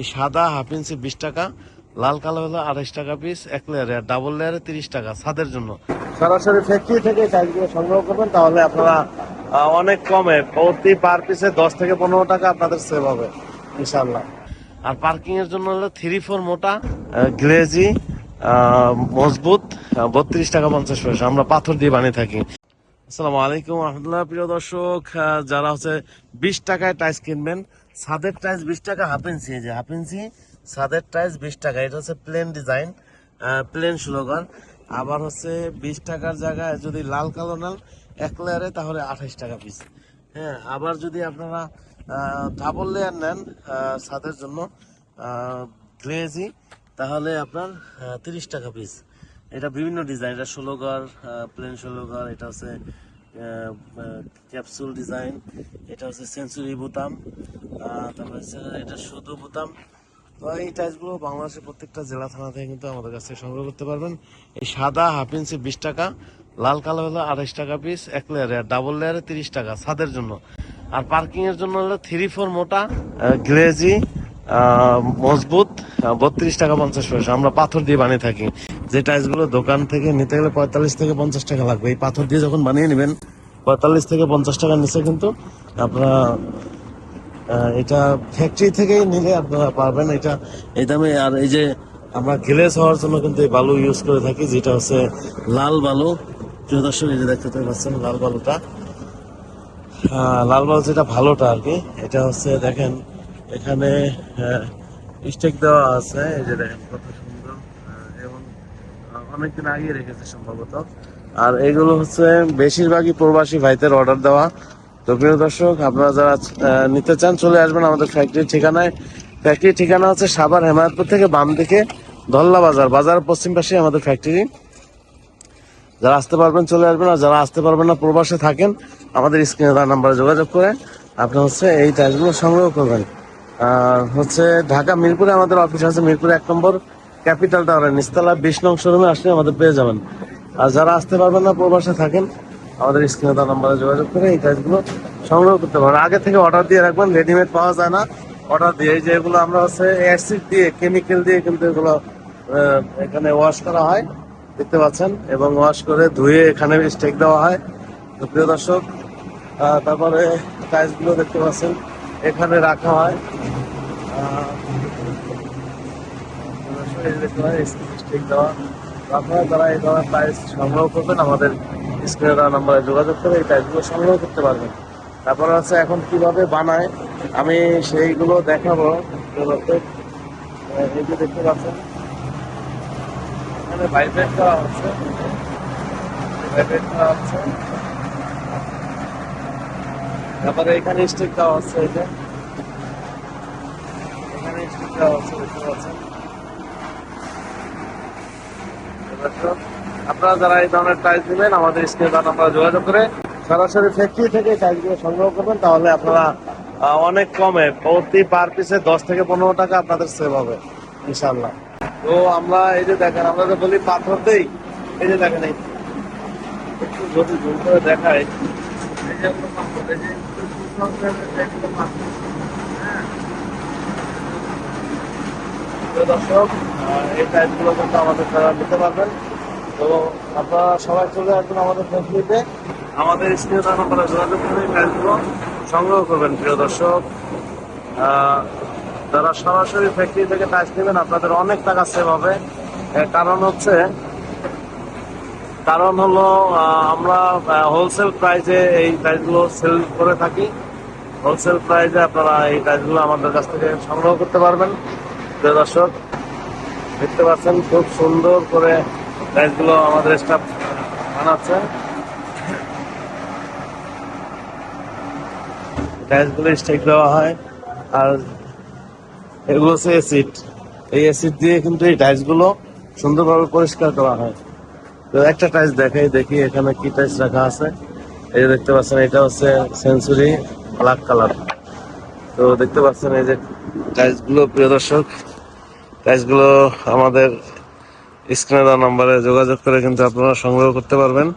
এই সাদা half inch বিশ টাকা লাল কালো হলো আড়াইশ টাকা পিস এক লেয়ারে ডাবল লেয়ারে তিরিশ টাকা ছাদের জন্য। সরাসরি ফ্যাক্টরি থেকে টাইলসগুলো সংগ্রহ করবেন তাহলে আপনারা অনেক কমে প্রতি পার পিসে দশ থেকে পনেরো টাকা আপনাদের সেভ হবে ইনশাল্লাহ আর পার্কিং এর জন্য হলো থ্রি ফোর মোটা গ্লেজি মজবুত বত্রিশ টাকা পঞ্চাশ পয়সা আমরা পাথর দিয়ে বানিয়ে থাকি। আসসালামু আলাইকুম রহমতুল্লাহ, প্রিয় দর্শক। যারা হচ্ছে বিশ টাকায় টাইস কিনবেন সাদের টাইস বিশ টাকা, হাফ ইঞ্চি যে হাফ ইঞ্চি, ছাদের টাইস বিশ টাকা, এটা হচ্ছে প্লেন ডিজাইন প্লেন স্লোগান। আবার হচ্ছে বিশ টাকার জায়গায় যদি লাল কালো নাল এক লেয়ারে তাহলে আঠাইশ টাকা পিস হ্যাঁ আবার যদি আপনারা ডাবল লেয়ার নেন ছাদের জন্য গ্লেজি তাহলে আপনার তিরিশ টাকা পিস এটা বিভিন্ন ডিজাইন এটা ষোলো ঘর প্লেন ষোলো ঘর, এটা হচ্ছে ক্যাপসুল ডিজাইন এটা হচ্ছে সেঞ্চুরি বোতাম তারপরে এটা শুধু বোতাম। তো এই টাইলসগুলো বাংলাদেশের প্রত্যেকটা জেলা থানা থেকে কিন্তু আমাদের কাছ সংগ্রহ করতে পারবেন। এই সাদা হাফ ইঞ্চি বিশ টাকা, লাল কালো হলো আড়াইশ টাকা পিস এক লেয়ারে আর ডাবল লেয়ারে তিরিশ টাকা, ছাদের জন্য। আর পার্কিং এর জন্য হলো থ্রি ফোর মোটা গ্লেজি মজবুত বত্রিশ টাকা পঞ্চাশ পয়সা। আমরা পাথর দিয়ে বানিয়ে থাকি। যে টাইলসগুলো দোকান থেকে নিতে গেলে পঁয়তাল্লিশ থেকে পঞ্চাশ টাকা লাগবে। এই পাথর দিয়ে যখন বানিয়ে নেবেন, পঁয়তাল্লিশ থেকে পঞ্চাশ টাকার নিচে কিন্তু আপনারা এটা ফ্যাক্টরি থেকেই নিলে আপনারা পারবেন। এটা এই দামে, আর এই যে আমরা গ্লেস হওয়ার জন্য কিন্তু এই বালু ইউজ করে থাকি, যেটা হচ্ছে লাল বালু। প্রিয় দর্শক, এই যে দেখতে পাচ্ছেন লাল বালুটা। লাল বালু যেটা ভালোটা আর কি, এটা হচ্ছে দেখেন, এখানে স্টেক দেওয়া আছে। এই যে দেখেন কত সুন্দর আহ, এবং আহ, অনেকদিন আগে রেখেছে সম্ভবত। আর এগুলো হচ্ছে বেশিরভাগই প্রবাসী ভাইদের অর্ডার দেওয়া। তো প্রিয় দর্শক, আপনারা যারা নিতে চান চলে আসবেন আমাদের ফ্যাক্টরির ঠিকানায়। ফ্যাক্টরির ঠিকানা হচ্ছে সাবার হেমায়তপুর থেকে বাম দিকে ধল্লা বাজার বাজার পশ্চিম পাশে আমাদের ফ্যাক্টরি যারা আসতে পারবেন চলে আসবেন, আর যারা আসতে পারবেন না, প্রবাসে থাকেন, আমাদের স্ক্রিনে তার নাম্বারে যোগাযোগ করে আপনি হচ্ছে এই টাইলসগুলো সংগ্রহ করবেন। আর হচ্ছে ঢাকা মিরপুরে আমাদের অফিস আছে, মিরপুরে এক নম্বর ক্যাপিটাল টাওয়ারে নিচতলা বিশ নং শোরুমে আসলে আমাদের পেয়ে যাবেন। আর যারা আসতে পারবেন না, প্রবাসে থাকেন, আমাদের স্ক্রিনে তার নাম্বারে যোগাযোগ করে এই কাজগুলো সংগ্রহ করতে পারবেন আগে থেকে অর্ডার দিয়ে রাখবেন রেডিমেড পাওয়া যায় না। অর্ডার দিয়ে এই যে এগুলো আমরা হচ্ছে অ্যাসিড দিয়ে কেমিক্যাল দিয়ে কিন্তু এগুলো এখানে ওয়াশ করা হয়, দেখতে পাচ্ছেন? এবং ওয়াশ করে ধুয়ে এখানে স্টেক দেওয়া হয়। প্রিয় দর্শক তারপরে টাইলসগুলো দেখতে পাচ্ছেন। এখানে রাখা হয়। স্টিক দেওয়া। এই ধরনের টাইলস সংগ্রহ করবেন, আমাদের স্ক্রিনে দেওয়া নাম্বারে যোগাযোগ করে এই টাইলসগুলো সংগ্রহ করতে পারবেন। তারপরে হচ্ছে এখন কীভাবে বানায়, আমি সেইগুলো দেখাবো। এই দেখতে পাচ্ছেন, এখানে ভাইব্রেট করা হচ্ছে। ভাইব্রেট করা হচ্ছে। তারপরে এখানে স্টিক দেওয়া হচ্ছে, এই যে। এখানে স্টিক দেওয়া হচ্ছে, দেখতে পাচ্ছেন। আপনারা যারা এই ধরনের টাইলস নেবেন আমাদের স্ক্রিনে নাম্বারে যোগাযোগ করে সরাসরি ফ্যাক্টরি থেকে টাইলসগুলো সংগ্রহ করবেন তাহলে আপনারা অনেক কমে প্রতি পার পিসে দশ থেকে পনেরো টাকা আপনাদের সেভ হবে ইনশাল্লাহ তো আমরা এই যে দেখেন আমরা যে বলি পাথর দেই এই যে দেখেন এই একটু যদি জুম করে দেখাই। এই যে পাথর, এই যে এগুলো পাথর, হ্যাঁ। তো দর্শক এই টাইপগুলো কিন্তু আমাদের তারা নিতে পারবেন। তো আপনারা সবাই চলে আসবেন আমাদের ফেসবুকে। আমাদের স্ক্রিনে নাম্বারে যোগাযোগ করে এই টাইপগুলো সংগ্রহ করবেন, প্রিয় দর্শক। যারা সরাসরি ফ্যাক্টরি থেকে টাইস নেবেন, আপনাদের অনেক টাকা সেভ হবে। কারণ হচ্ছে, কারণ হলো আমরা হোলসেল প্রাইজে এই টাইসগুলো সেল করে থাকি। হোলসেল প্রাইজে আপনারা এই টাইসগুলো আমাদের কাছ থেকে সংগ্রহ করতে পারবেন। প্রিয় দর্শক, দেখতে পাচ্ছেন খুব সুন্দর করে টাইসগুলো আমাদের স্টাফ বানাচ্ছে। টাইসগুলো স্টেক দেওয়া হয় আর এগুলো হচ্ছে অ্যাসিড এই অ্যাসিড দিয়ে কিন্তু এই টাইলসগুলো সুন্দরভাবে পরিষ্কার করা হয়। তো একটা টাইলস দেখাই, দেখি এখানে কি টাইলস রাখা আছে। এই যে দেখতে পাচ্ছেন, এটা হচ্ছে সেঞ্চুরি ব্ল্যাক কালার তো দেখতে পাচ্ছেন এই যে টাইলসগুলো, প্রিয় দর্শক টাইলসগুলো আমাদের স্ক্রিনে দেওয়া নাম্বারে যোগাযোগ করে কিন্তু আপনারা সংগ্রহ করতে পারবেন।